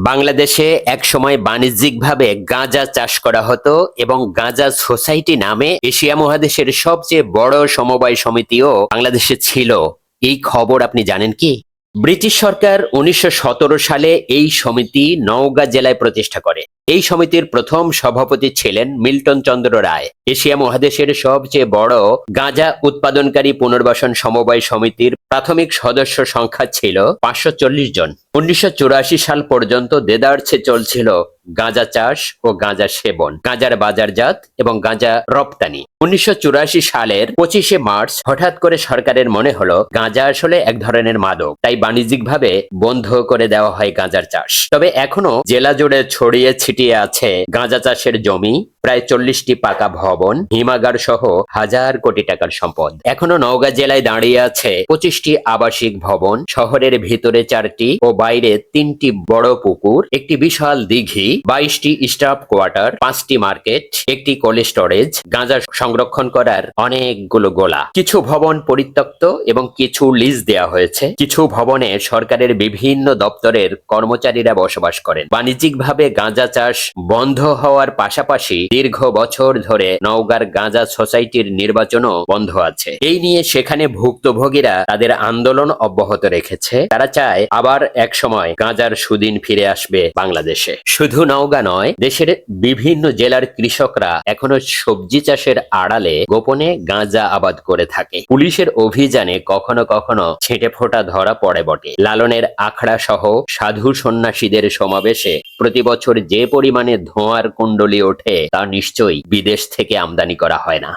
বাংলাদেশে একসময় বাণিজ্যিকভাবে গাঁজা চাষ করা হতো এবং গাঁজা সোসাইটি নামে এশিয়া মহাদেশের সবচেয়ে বড় সমবায় সমিতিও বাংলাদেশে ছিল। এই খবর আপনি জানেন কি? ব্রিটিশ সরকার উনিশশো সতেরো সালে এই সমিতি নওগাঁ জেলায় প্রতিষ্ঠা করে। এই সমিতির প্রথম সভাপতি ছিলেন মিল্টন চন্দ্র রায়। এশিয়া মহাদেশের সবচেয়ে বড় গাঁজা উৎপাদনকারী পুনর্বাসন সমবায় সমিতির প্রাথমিক সদস্য সংখ্যা ছিল পাঁচশো চল্লিশ জন। উনিশশো চুরাশি সাল পর্যন্ত দেদারছে চলছিল গাঁজা চাষ ও গাঁজা সেবন, গাঁজার বাজারজাত এবং গাঁজা রপ্তানি। উনিশশো চুরাশি সালের পঁচিশে মার্চ হঠাৎ করে সরকারের মনে হলো, গাঁজা আসলে এক ধরনের মাদক, তাই বাণিজ্যিকভাবে বন্ধ করে দেওয়া হয় গাঁজার চাষ। তবে এখনও জেলা জুড়ে ছড়িয়ে ছিটিয়ে আছে গাঁজা চাষের জমি প্রায় চল্লিশটি পাকা ভবন, হিমাগার সহ হাজার কোটি টাকার সম্পদ। এখনও নওগাঁ জেলায় দাঁড়িয়ে আছে পঁচিশটি আবাসিক ভবন, শহরের ভিতরে চারটি ও বাইরে তিনটি বড় পুকুর, একটি বিশাল দিঘি, বাইশটি স্টাফ কোয়ার্টার, পাঁচটি মার্কেট, একটি কোল্ড স্টোরেজ, গাঁজা সংরক্ষণ করার অনেকগুলো গোলা। কিছু ভবন পরিত্যক্ত এবং কিছু লিজ দেওয়া হয়েছে। কিছু ভবনে সরকারের বিভিন্ন দপ্তরের কর্মচারীরা বসবাস করেন। বাণিজ্যিকভাবে গাঁজা চাষ বন্ধ হওয়ার পাশাপাশি দীর্ঘ বছর ধরে নওগাঁর গাঁজা সোসাইটির নির্বাচনও বন্ধ আছে। এই নিয়ে সেখানে ভুক্তভোগীরা তাদের আন্দোলন অব্যাহত রেখেছে। তারা চায় আবার এক সময় গাঁজার সুদিন ফিরে আসবে বাংলাদেশে। শুধু নওগাঁ নয়, দেশের বিভিন্ন জেলার কৃষকরা এখনও সবজি চাষের আড়ালে গোপনে গাঁজা আবাদ করে থাকে। পুলিশের অভিযানে কখনো কখনো ছেটে ফোটা ধরা পড়ে বটে। লালনের আখড়া সহ সাধু সন্ন্যাসীদের সমাবেশে প্রতি বছর যে পরিমাণে ধোঁয়ার কুণ্ডলি ওঠে তা নিশ্চয়ই বিদেশ থেকে আমদানি করা হয় না।